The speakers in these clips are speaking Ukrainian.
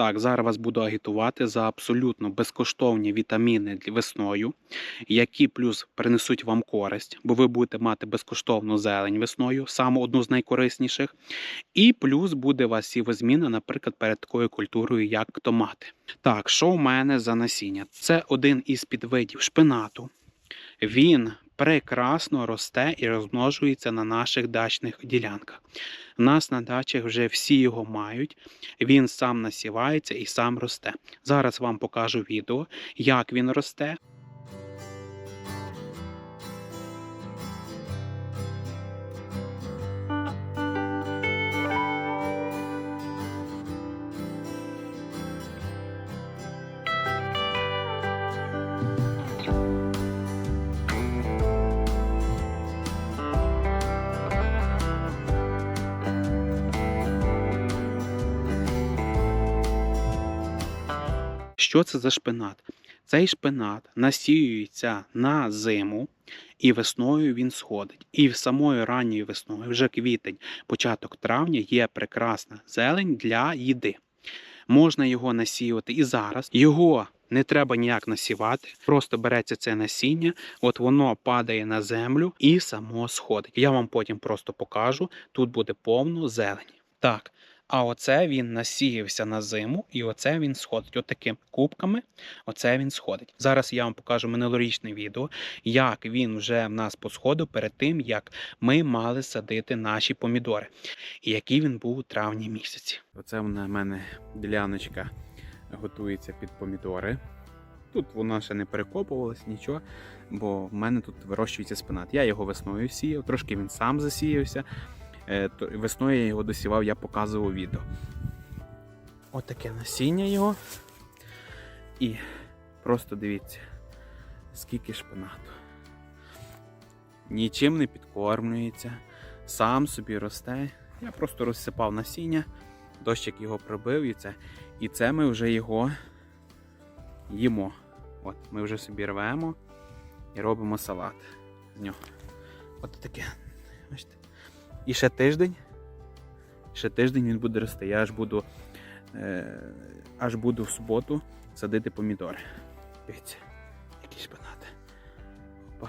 Так, зараз вас буду агітувати за абсолютно безкоштовні вітаміни весною, які плюс принесуть вам користь, бо ви будете мати безкоштовну зелень весною, саме одну з найкорисніших. І плюс буде у вас сівозміна, наприклад, перед такою культурою, як томати. Так, що в мене за насіння? Це один із підвидів шпинату. Він прекрасно росте і розмножується на наших дачних ділянках. У нас на дачах вже всі його мають. Він сам насівається і сам росте. Зараз вам покажу відео, як він росте. Що це за шпинат? Цей шпинат насіюється на зиму, і весною він сходить. І самою ранньою весною, вже квітень, початок травня, є прекрасна зелень для їди. Можна його насіювати і зараз. Його не треба ніяк насівати, просто береться це насіння, от воно падає на землю і само сходить. Я вам потім просто покажу. Тут буде повно зелені. Так. А оце він насіявся на зиму, і оце він сходить. Отакими кубками, оце він сходить. Зараз я вам покажу минулорічне відео, як він вже в нас посходив перед тим, як ми мали садити наші помідори, і який він був у травні місяці. Оце в мене діляночка готується під помідори. Тут вона ще не перекопувалась, нічого, бо в мене тут вирощується спинат. Я його весною сіяв, трошки він сам засіявся. Е, Весною я його досівав, я показував відео. Отаке насіння його. І просто дивіться, скільки шпинату. Нічим не підкормлюється, сам собі росте. Я просто розсипав насіння, дощик його пробив і це. І це ми вже його їмо. От, ми вже собі рвемо і робимо салат з нього. От таке. Бачите? І ще тиждень. Ще тиждень він буде рости. Я аж буду е, аж буду в суботу садити помідори. Дивіться, які шпинати. Опа.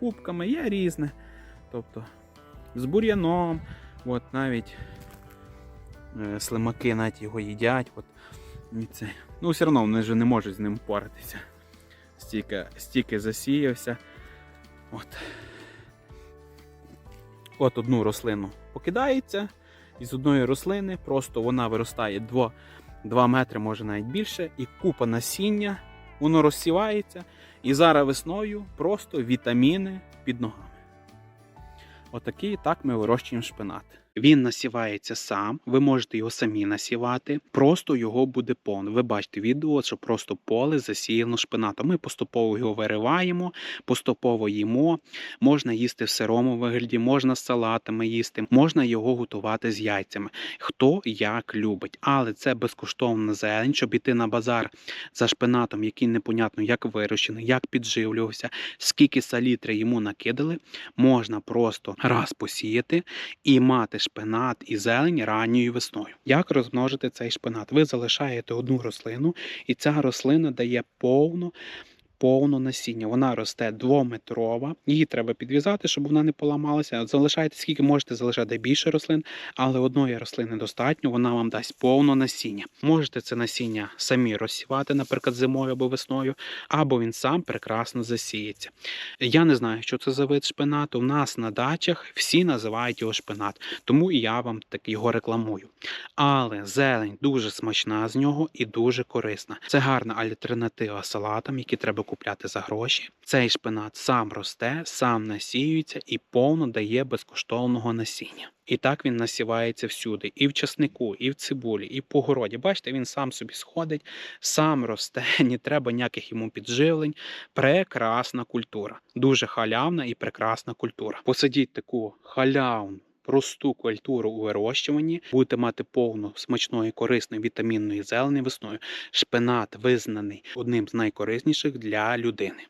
Кубками є різне. Тобто з бур'яном, от навіть е, слимаки навіть його їдять. От, і це. Ну, все одно вони вже не можуть з ним впоратися. Стільки, стільки засіявся. От. От одну рослину покидається, і з одної рослини просто вона виростає 2, 2 метри, може навіть більше, і купа насіння, воно розсівається. І зараз весною просто вітаміни під ногами. Отакий так ми вирощуємо шпинат. Він насівається сам, ви можете його самі насівати, просто його буде повно. Ви бачите відео, що просто поле засіяно шпинатом. Ми поступово його вириваємо, поступово їмо. Можна їсти в сирому вигляді, можна з салатами їсти, можна його готувати з яйцями. Хто як любить. Але це безкоштовна зелень, щоб іти на базар за шпинатом, який непонятно як вирощений, як підживлювався, скільки салітри йому накидали, можна просто раз посіяти і мати шпинат і зелень ранньою весною. Як розмножити цей шпинат? Ви залишаєте одну рослину, і ця рослина дає повну. Повно насіння. Вона росте двометрова. Її треба підв'язати, щоб вона не поламалася. Залишайте скільки можете залишати більше рослин, але одної рослини достатньо, вона вам дасть повно насіння. Можете це насіння самі розсівати, наприклад, зимою або весною, або він сам прекрасно засіється. Я не знаю, що це за вид шпинату. У нас на дачах всі називають його шпинат, тому і я вам так його рекламую. Але зелень дуже смачна з нього і дуже корисна. Це гарна альтернатива салатам, які треба купляти за гроші. Цей шпинат сам росте, сам насіюється і повно дає безкоштовного насіння. І так він насівається всюди, і в часнику, і в цибулі, і по городі. Бачите, він сам собі сходить, сам росте, не треба ніяких йому підживлень. Прекрасна культура, дуже халявна і прекрасна культура. Посадіть таку халявну просту культуру у вирощуванні, будете мати повну смачної, корисної вітамінної зелені весною. Шпинат визнаний одним з найкорисніших для людини.